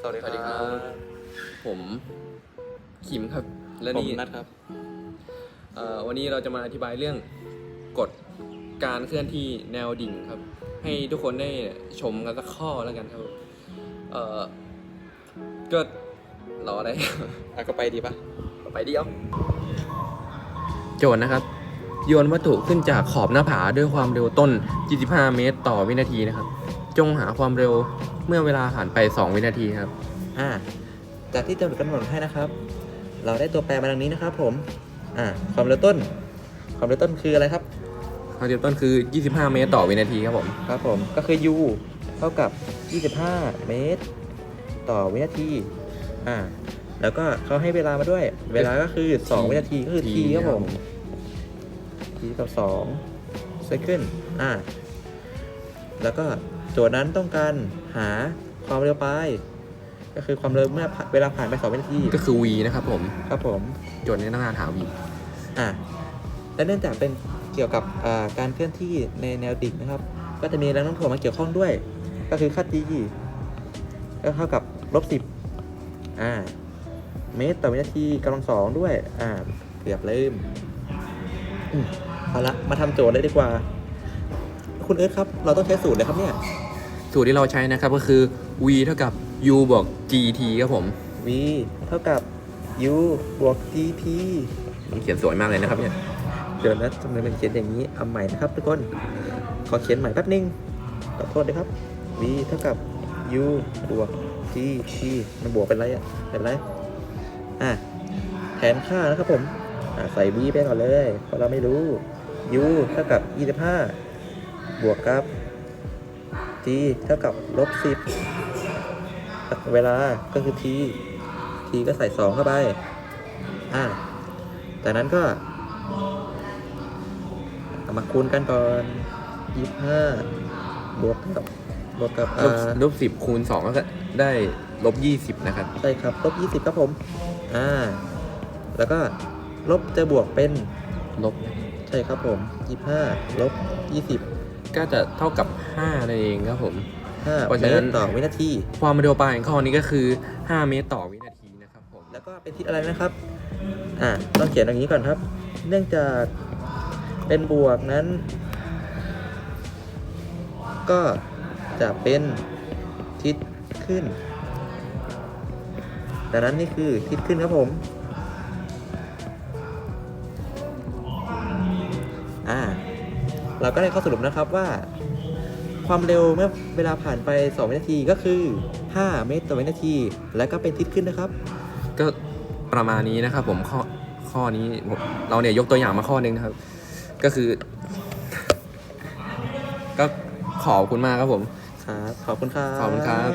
สวัสดีสวัสดีคครัรับ บ ผมคิมครับ และผมนี่นัทครับ เอ่อวันนี้เราจะมาอธิบายเรื่องกฎการเคลื่อนที่แนวดิ่งครับ ให้ทุกคนได้ชมกันสักข้อแล้วกันครับเอ่อก็รออะไร อะก็ไปดีปะไปเดียว โจทย์นะครับ โยนวัตถุขึ้นจากขอบหน้าผาด้วยความเร็วต้น25เมตรต่อวินาทีนะครับ จงหาความเร็วเมื่อเวลาผ่านไป 2 วินาทีครับ อ่า จากที่จำหนดกำหนดให้นะครับ เราได้ตัวแปรมาดังนี้นะครับ ผม อ่า ความเร็วต้น ความเร็วต้นคืออะไรครับ ความเร็วต้นคือ 25 เมตรต่อวินาทีครับผม ครับผม ก็คือ u เท่ากับ 25 เมตร ต่อวินาที อ่า แล้วก็เขาให้เวลามาด้วย เวลาก็คือ 2 วินาทีก็คือ t ครับผม t กับ2 second อ่า แล้วก็โจทย์นั้นต้องการหาความเร็วไป ก็คือความเร็วเมื่อผ่านเวลาผ่านไป2วินาทีก็คือ v นะครับผมครับผมโจทย์นี้ต้องการหา v อะและเนื่องจากเป็นเกี่ยวกับอ่าการเคลื่อนที่ในแนวดิ่งนะครับ ก็จะมีแรงโน้มถ่วงมาเกี่ยวข้องด้วย ก็คือค่า g ก็เท่ากับลบสิบอ่าเมตรต่อวินาทีกำลังสองด้วย อ่าเกือบลืมอืมเอาละมาทำโจทย์เลยดีกว่า คุณเอิร์ธครับ เราต้องใช้สูตรเลยครับเนี่ย สูตรที่เราใช้นะครับก็คือ v เท่ากับ u บวก gt ครับผม v เท่ากับ u บวก gt มันเขียนสวยมากเลยนะครับเนี่ย เดี๋ยวนะทำไมมันเขียนอย่างนี้เอาใหม่นะครับทุกคน ขอเขียนใหม่แป๊บนึง ขอโทษนะครับ v เท่ากับ u บวก g t มันบวกเป็นไรอะเป็นไร อะ แทนค่านะครับผม อะใส่ v ไปก่อนเลย เพราะเราไม่รู้ u เท่ากับ 25 บวกกับ g เท่ากับลบ10 เวลาก็คือ t t ก็ใส่ 2 เข้าไป อะจากนั้นก็เอามาคูณกันก่อนยี่ห้าบวกกับบวกกับลอ่าบลบสิบคูณสองก็ได้ลบยี่สิบนะครับ ใช่ครับลบยี่สิบครับผม อ่า แล้วก็ลบจะบวกเป็นลบ ใช่ครับผมยี่ห้าลบยี่สิบ ก็จะเท่ากับ5นั่นเองครับผม ห้าเพราะเมฉะนั้ตนรต่อวินาที ความเร็วปลายของข้อนี้ก็คือ 5 เมตรต่อวินาทีนะครับผม แล้วก็เป็นทิศอะไรนะครับ อ่าต้องเขียนอย่างนี้ก่อนครับ เนื่องจากเป็นบวกนั้น ก็จะเป็นทิศขึ้นดังนั้นนี่คือทิศขึ้นครับผม อ่า เราก็ได้ข้อสรุปนะครับว่า ความเร็วเมื่อเวลาผ่านไป 2 วินาทีก็คือ 5 เมตรต่อวินาที และก็เป็นทิศขึ้นนะครับ ก็ประมาณนี้นะครับผมข้อข้อนี้ผมเราเนี่ยยกตัวอย่างมาข้อหนึ่งนะครับ ก็คือ ก็ขอบคุณมากครับผม ครับ ขอบคุณครับ ขอบคุณครับ